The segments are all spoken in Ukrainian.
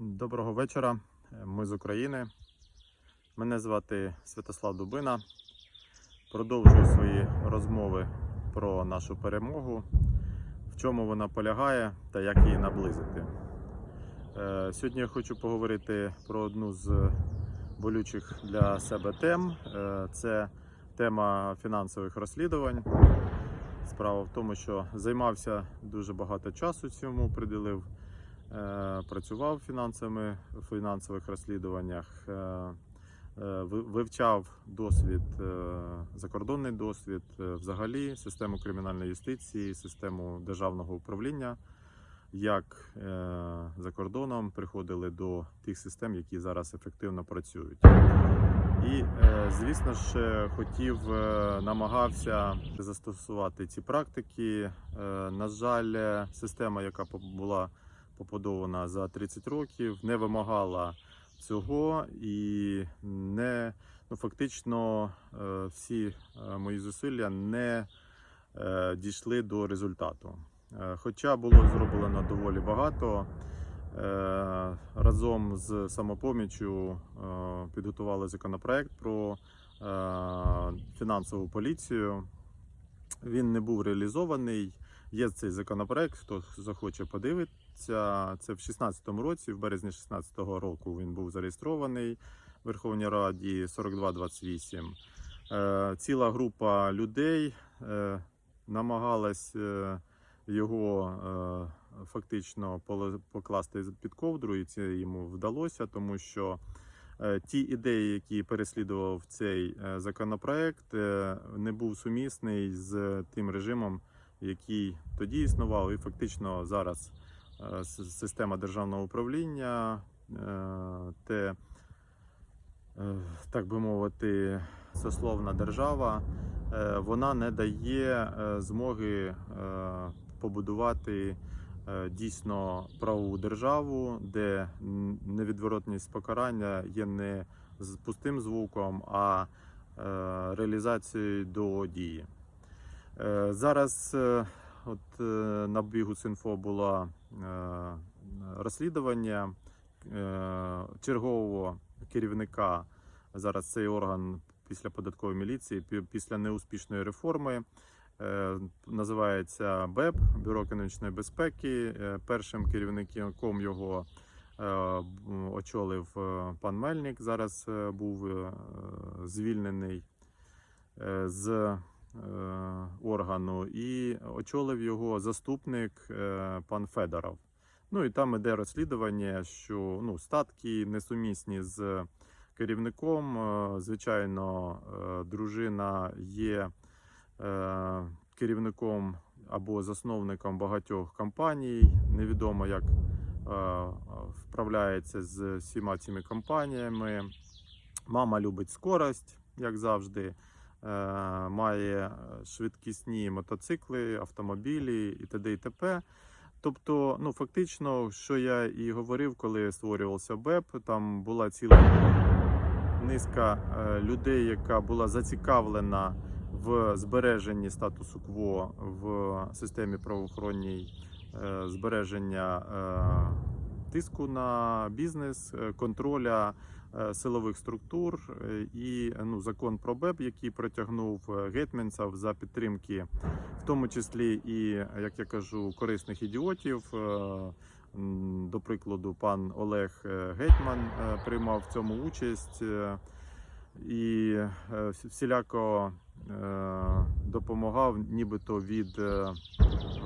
Доброго вечора. Ми з України. Мене звати Святослав Дубина. Продовжую свої розмови про нашу перемогу, в чому вона полягає та як її наблизити. Е, Сьогодні я хочу поговорити про одну з болючих для себе тем. Е, Це тема фінансових розслідувань. Справа в тому, що займався дуже багато часу цьому, приділив Е, працював фінансовими в фінансових розслідуваннях, е, е, вивчав досвід, е, закордонний досвід, е, взагалі систему кримінальної юстиції, систему державного управління, як е, за кордоном приходили до тих систем, які зараз ефективно працюють. І, е, звісно ж, е, хотів, е, намагався застосувати ці практики. Е, На жаль, е, система, яка була побудована за 30 років, не вимагала цього і не ну, фактично е, всі е, мої зусилля не е, дійшли до результату. Хоча було зроблено доволі багато. Разом з самопоміччю підготували законопроект про фінансову поліцію. Він не був реалізований. Є цей законопроект, хто захоче подивитися. Це в 16-му році, в березні 16-го року він був зареєстрований в Верховній Раді 4228. Е, Ціла група людей е, намагалась е, його фактично покласти під ковдру, і це йому вдалося, тому що ті ідеї, які переслідував цей законопроект, не був сумісний з тим режимом, який тоді існував, і фактично зараз система державного управління, е, те, е, так би мовити, сословна держава, е, вона не дає е, змоги е, побудувати е, дійсно правову державу, де невідворотність покарання є не з пустим звуком, а е, реалізацією до дії. Е, Зараз е, от, е, на бігу Синфо було е, розслідування е, чергового керівника. Зараз цей орган після податкової міліції, після неуспішної реформи. Називається БЕП Бюро економічної безпеки. Першим керівником його очолив пан Мельник. Зараз був звільнений з органу, і очолив його заступник е, пан Федоров. Ну і там іде розслідування, що ну, статки несумісні з керівником. Е, Звичайно, е, дружина є е, керівником або засновником багатьох компаній. Невідомо, як е, вправляється з всіма цими компаніями. Мама любить скорость, як завжди. Е, Має швидкісні мотоцикли, автомобілі і т.д. і т.п. Тобто, ну фактично, що я і говорив, коли створювався БЕП, там була ціла низка е, людей, яка була зацікавлена в збереженні статусу кво в системі правоохоронній е, збереження тиску на бізнес, контроля силових структур е, і ну, закон про БЕБ, який притягнув е, гетьманців за підтримки, в тому числі і, як я кажу, корисних ідіотів. Е, До прикладу, пан Олег е, Гетьман е, приймав в цьому участь е, і е, всіляко е, допомагав, нібито від е,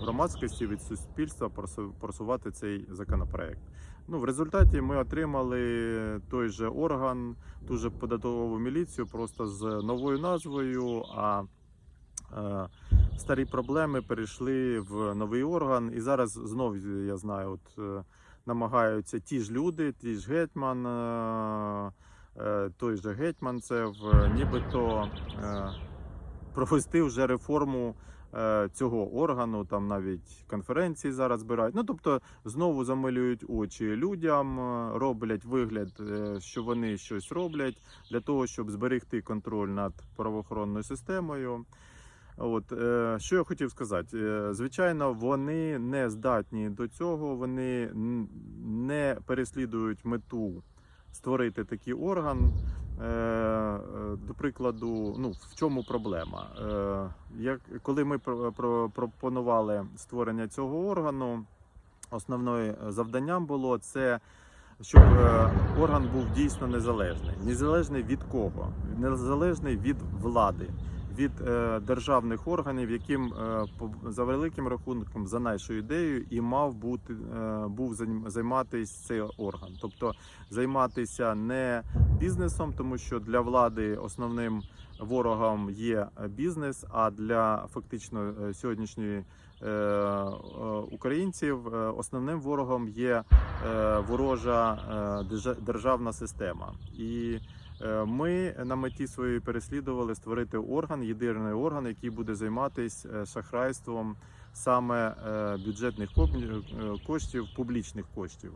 громадськості, від суспільства просу- просувати цей законопроект. Ну, в результаті ми отримали той же орган, ту же податкову міліцію, просто з новою назвою. А е, старі проблеми перейшли в новий орган. І зараз знов я знаю, от е, намагаються ті ж люди, ті ж гетьман, е, е, той же гетьманцев, е, нібито е, провести вже реформу е, цього органу. Там навіть конференції зараз збирають. Ну тобто знову замилюють очі людям, е, роблять вигляд, е, що вони щось роблять для того, щоб зберегти контроль над правоохоронною системою. От що я хотів сказати, звичайно, вони не здатні до цього, вони не переслідують мету створити такий орган. Е, е, До прикладу, ну в чому проблема? Е, Як коли ми про- про- пропонували створення цього органу, основною завданням було це. Щоб орган був дійсно незалежний, незалежний від кого? Незалежний від влади, від е, державних органів, яким е, за великим рахунком, за нашою ідеєю, і мав бути е, був займатися цей орган, тобто займатися не бізнесом, тому що для влади основним ворогом є бізнес, а для фактично сьогоднішньої українців основним ворогом є ворожа державна система. І ми на меті своїй переслідували створити орган, єдиний орган, який буде займатися е, шахрайством саме е, бюджетних е, коштів, публічних коштів.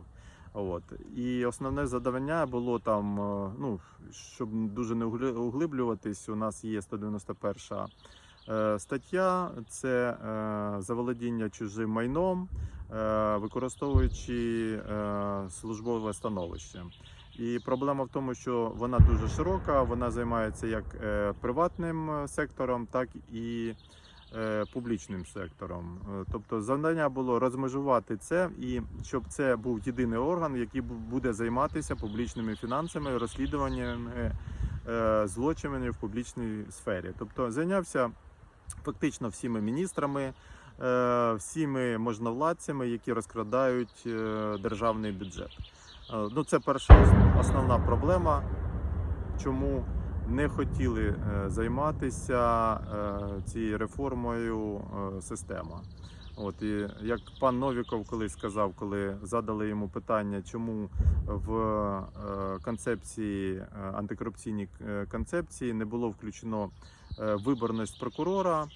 От і основне завдання було там. е, Ну щоб дуже не углиблюватись, у нас є 191 е, стаття. Це е, заволодіння чужим майном, е, використовуючи е, службове становище. І проблема в тому, що вона дуже широка, вона займається як е, приватним е, сектором, так і е, публічним сектором. Тобто завдання було розмежувати це і щоб це був єдиний орган, який буде займатися публічними фінансами, розслідуваннями злочинів в публічній сфері. Тобто зайнявся фактично всіми міністрами, всіми можновладцями, які розкрадають державний бюджет. Е, Ну, це перша основна проблема, чому не хотіли е, займатися е, цією реформою система. От і як пан Новіков колись сказав, коли задали йому питання, чому в концепції антикорупційній концепції не було включено виборність прокурора,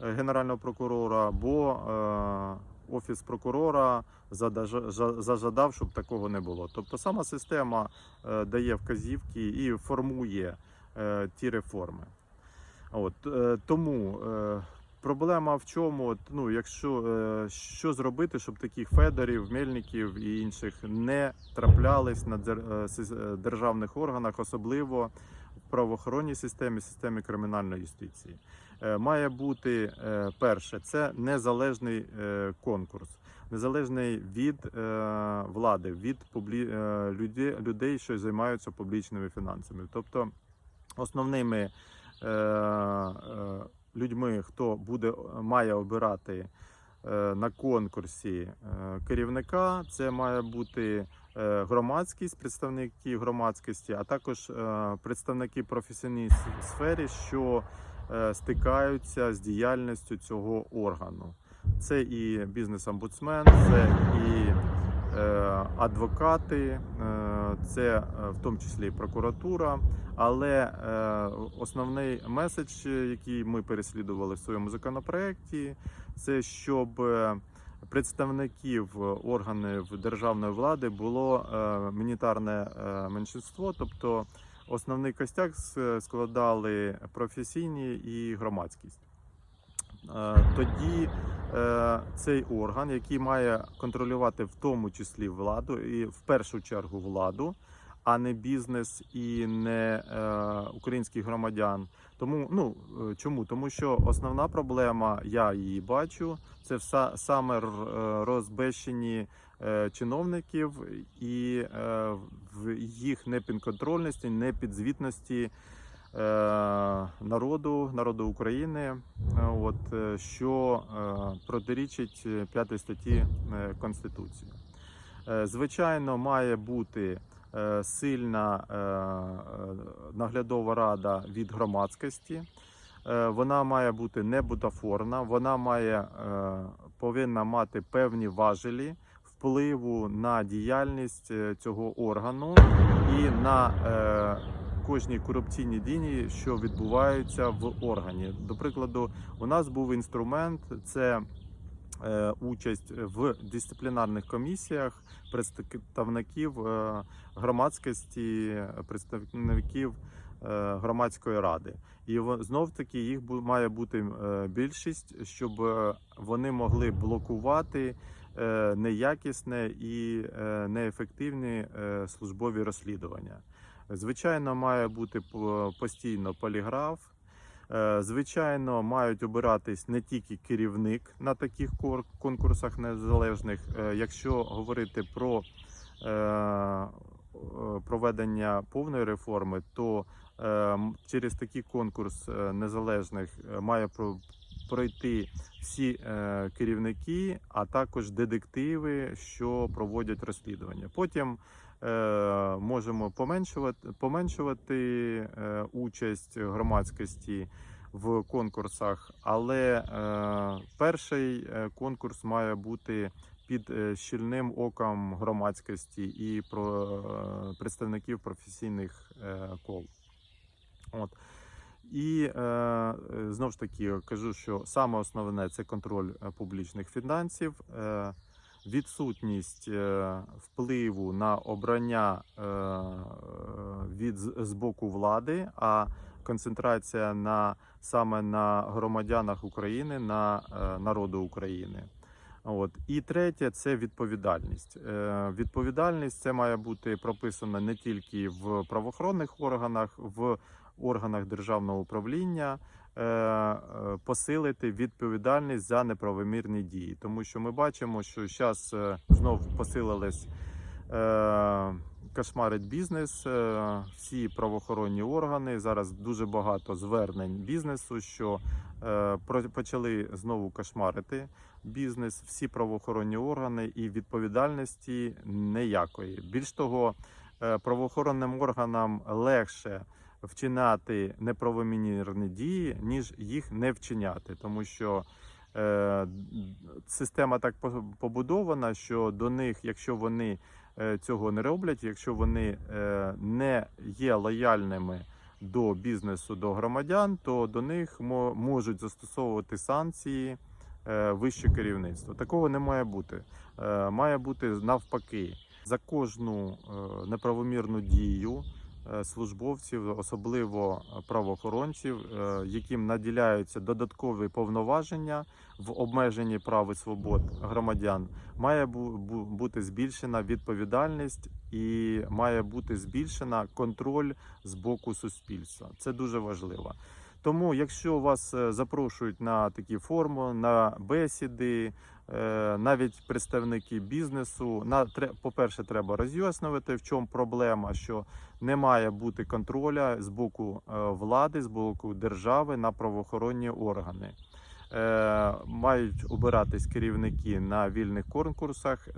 генерального прокурора, бо офіс прокурора зажадав, щоб такого не було. Тобто сама система е, дає вказівки і формує е, ті реформи. От е, тому проблема в чому? Ну, якщо що зробити, щоб таких федорів, мельників і інших не траплялись на державних органах, особливо правоохоронній системі, системі кримінальної юстиції. Е, Має бути е, перше, це незалежний е, конкурс, незалежний від влади, від людей, що займаються публічними фінансами. Тобто основними людьми, хто буде має обирати на конкурсі керівника, це має бути громадськість, представники громадськості, а також е, представники професійній с- сфері, що е, стикаються з діяльністю цього органу. Це і бізнес-омбудсмен, це і е, адвокати, е, це е, в тому числі і прокуратура. Але е, основний меседж, е, який ми переслідували в своєму законопроекті, це щоб е, представників органів державної влади було е, мінітарне е, меншинство, тобто основний костяк складали професійні і громадськість. Е, Тоді е, цей орган, який має контролювати в тому числі владу, і в першу чергу владу, а не бізнес і не е, українських громадян. Тому ну е, чому? Тому що основна проблема, я її бачу, це вса, саме е, розбещені е, чиновників і в їх непідконтрольності, непідзвітності народу, народу України, от що протирічить е, п'ятій статті Конституції. Звичайно, має бути сильна е, е, наглядова рада від громадськості. Е, Вона має бути не бутафорна, вона має е, повинна мати певні важелі впливу на діяльність е, цього органу і на е, кожні корупційні дії, що відбуваються в органі. До прикладу, у нас був інструмент це. Е, Участь в дисциплінарних комісіях представників е, громадськості, представників е, громадської ради. І знов таки їх має бути більшість, щоб вони могли блокувати неякісне і неефективні службові розслідування. Звичайно, має бути постійно поліграф. Е, Звичайно, мають обиратись не тільки керівник на таких конкурсах незалежних. Е, Якщо говорити про е, проведення повної реформи, то через такий конкурс незалежних має про- пройти всі керівники, а також детективи, що проводять розслідування. Потім можемо поменшувати, поменшувати е, участь громадськості в конкурсах, але е, перший е, конкурс має бути під е, щільним оком громадськості і про е, представників професійних е, кол. От. І е, е, знову ж таки кажу, що саме основне це контроль е, публічних фінансів, е, відсутність е, впливу на обрання е, від з боку влади, а концентрація на саме на громадянах України, на е, народу України. От і третє це відповідальність. Е, відповідальність це має бути прописана не тільки в правоохоронних органах, в органах державного управління. Е, е, Посилити відповідальність за неправомірні дії, тому що ми бачимо, що зараз знов посилились е, кошмарить бізнес, е, всі правоохоронні органи. Зараз дуже багато звернень бізнесу, що е, почали знову кошмарити бізнес, всі правоохоронні органи і відповідальності ніякої. Більш того, е, правоохоронним органам легше вчиняти неправомірні дії, ніж їх не вчиняти, тому що. е, Система так побудована, що до них, якщо вони е, цього не роблять, якщо вони е, не є лояльними до бізнесу, до громадян, то до них мо- можуть застосовувати санкції е, вище керівництво. Такого не має бути. Е, Має бути навпаки за кожну е, неправомірну дію. Службовців, особливо правоохоронців, е, яким наділяються додаткові повноваження в обмеженні прав і свобод громадян, має бу- бу- бути збільшена відповідальність і має бути збільшена контроль з боку суспільства. Це дуже важливо. Тому, якщо вас е, запрошують на такі форми, на бесіди, навіть представники бізнесу, на по-перше, треба роз'яснювати, в чому проблема, що не має бути контроля з боку е, влади, з боку держави на правоохоронні органи. Е, мають обиратись керівники на вільних конкурсах, е,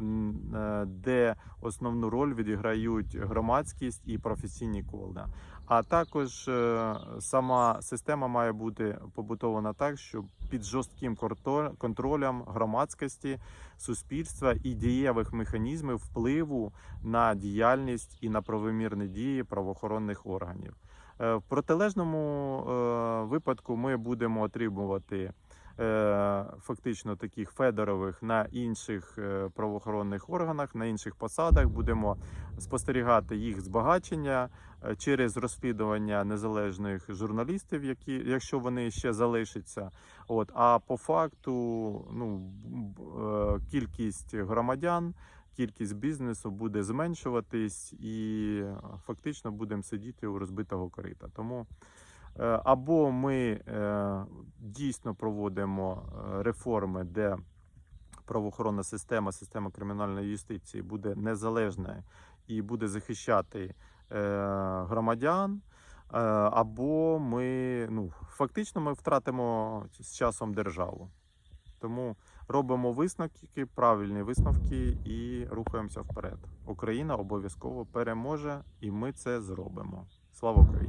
де основну роль відіграють громадськість і професійні кола. А також е, сама система має бути побутована так, щоб під жорстким контролем громадськості, суспільства і дієвих механізмів впливу на діяльність і на правомірні дії правоохоронних органів. В протилежному випадку ми будемо отримувати фактично таких федорових на інших е, правоохоронних органах, на інших посадах. Будемо спостерігати їх збагачення е, через розслідування незалежних журналістів, які, якщо вони ще залишаться. От а по факту, ну е, кількість громадян. Кількість бізнесу буде зменшуватись, і фактично будемо сидіти у розбитого корита. Тому е, або ми е, дійсно проводимо е, реформи, де правоохоронна система, система кримінальної юстиції буде незалежна і буде захищати е, громадян. е, Або ми ну фактично ми втратимо з часом державу. Тому робимо висновки, правильні висновки і рухаємося вперед. Україна обов'язково переможе, і ми це зробимо. Слава Україні!